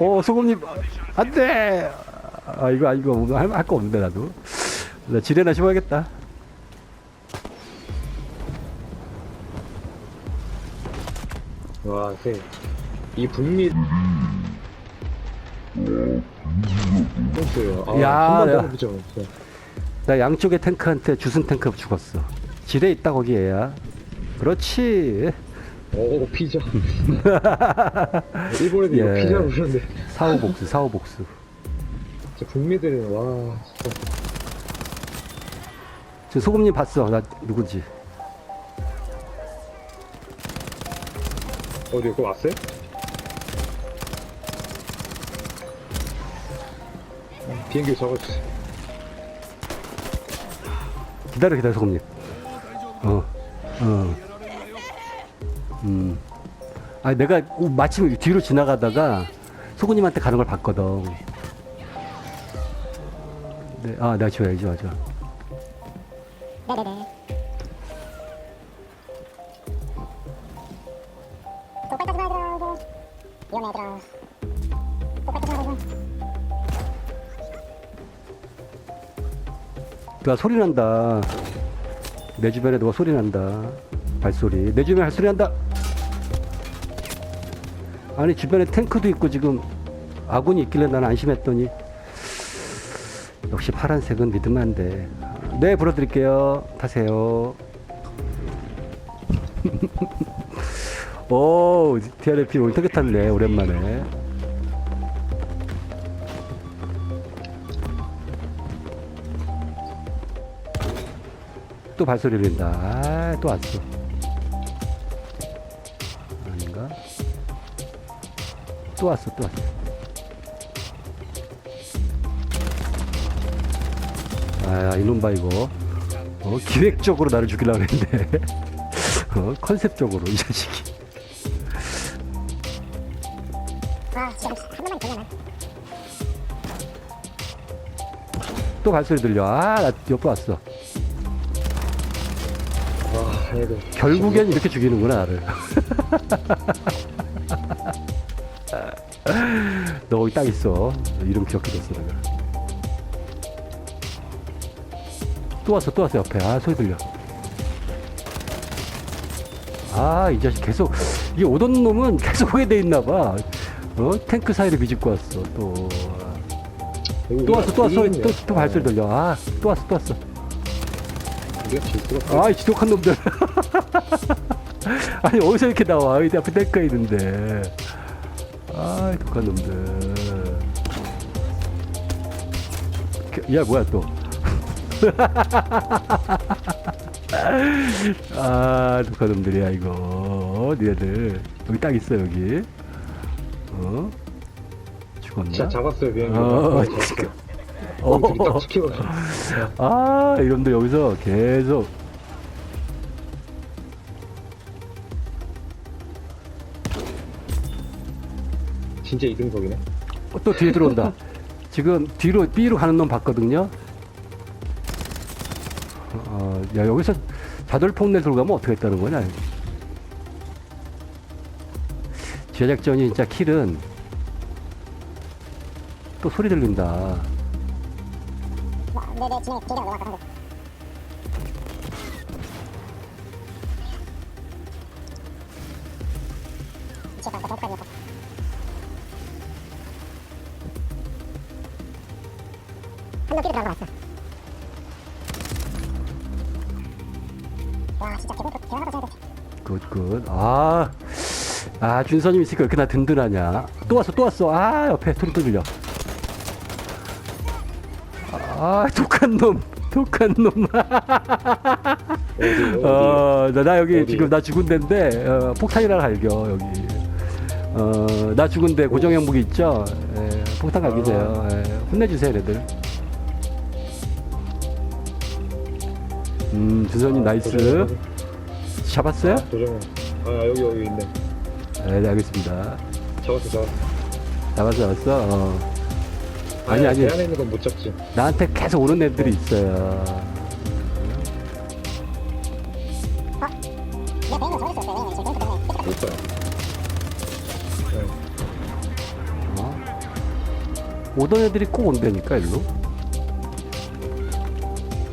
어 소금님 안 돼. 아 이거 아, 이거 할거 없는데 나도. 나 지뢰나 심어야겠다. 와, 세. 이 북미. 떴어요. 아, 야, 한번 내가- 더보죠 나 양쪽의 탱크한테 주순 탱크 죽었어. 지뢰 있다 거기에야. 그렇지. 오, 피자. 일본에도 이거 예. 피자로 부르는데. 사후 복수 사후 복수. 진짜 북미들은, 와, 진짜. 저 소금님 봤어. 나 누군지. 어디, 그거 왔어요? 비행기 적어주세요. 기다려 기다려 소금님. 어. 어. 음. 아 내가 마침 뒤로 지나가다가 소금님한테 가는 걸 봤거든. 네, 아 내가 지워야지 맞아. 네네네. 똑같이 들어가고 위험해 들어. 똑같이 들어가고. 누가 소리 난다. 내 주변에 누가 소리 난다. 발소리. 내 주변에 발소리 난다. 아니 주변에 탱크도 있고 지금 아군이 있길래 나는 안심했더니 역시 파란색은 안 돼. 네 불어드릴게요. 타세요. 오 TRP 올타게 탔네 오랜만에. 또 발소리 들린다. 아, 또 왔어. 또 왔어, 또 왔어. 아, 이놈 봐, 이거. 어, 기획적으로 나를 죽이려고 했는데. 어, 컨셉적으로, 이 자식이. 아, 지금 한 번만 걸려나? 또 발소리 들려. 아, 나 옆에 왔어. 와, 애들. 결국엔 이렇게 죽이는구나, 나를. 너 거기 딱 있어. 이름 기억해뒀어, 내가. 또 왔어, 또 왔어, 옆에. 아, 소리 들려. 아, 이 자식 계속, 이 오던 놈은 계속 오게 돼 있나 봐. 어? 탱크 사이를 비집고 왔어, 또. 또 왔어, 또 왔어, 또, 또 발소리 들려. 아, 또 왔어, 또 왔어. 우리가 질. 아이 지독한 놈들 아니 어디서 이렇게 나와 여기 앞에 탱크가 있는데 아이 독한 놈들 야 뭐야 또 아, 독한 놈들이야, 이거. 니네들. 여기 딱 있어, 여기. 어? 죽었나? 진짜 잡았어요, 비행기. 어, 네, 잡았어요. 어, 어, 저기 딱 지켜가지고. 아, 이놈들 여기서 계속. 진짜 이등석이네. 어, 또 뒤에 들어온다. 지금 뒤로 B로 가는 놈 봤거든요. 어, 야 여기서 자돌 폭내 들고 가면 어떻게 했다는 거냐? 제작전이 진짜 킬은 또 소리 들린다. 한명 뛰어 들어간 거 봤어. 와, 진짜 개봉, 대화가 잘 됐어. 굿, 굿. 아, 아, 준서님 있으니까 왜 이렇게 나 든든하냐. 또 왔어, 또 왔어. 아, 옆에 소리 또 들려. 아, 독한 놈. 독한 놈. 어디, 어디. 어, 나, 나 여기 어디? 지금 나 죽은 데인데, 어, 폭탄이라 갈겨, 여기. 어, 나 죽은 데 고정형 무기 있죠? 예, 폭탄 갈기세요. 예, 혼내주세요, 얘들. 음, 준서님 나이스. 잡았어요? 도정은. 아, 여기, 여기 있네. 네, 네, 알겠습니다. 잡았어, 잡았어. 잡았어, 잡았어. 어. 아니, 아니. 배 안에 있는 건 못 잡지. 나한테 계속 오는 애들이 있어요. 내 못. 네. 어? 오던 애들이 꼭 온다니까 일로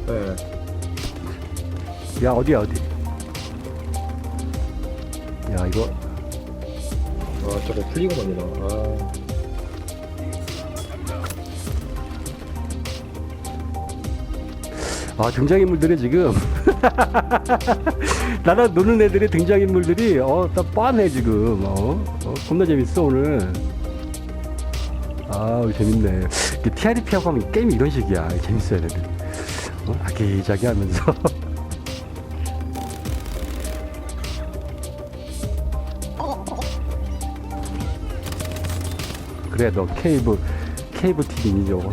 네. 야 어디야 어디? 야 이거. 아 저거 풀리고만이나. 아. 아 등장인물들이 지금. 나랑 노는 애들이 등장인물들이 어나 뻔해 지금. 어? 어 겁나 재밌어 오늘. 아 재밌네. TRP하고 하면 게임이 이런 식이야. 재밌어 얘네들 어? 아기자기 하면서 그래 너 케이브 케이브 저거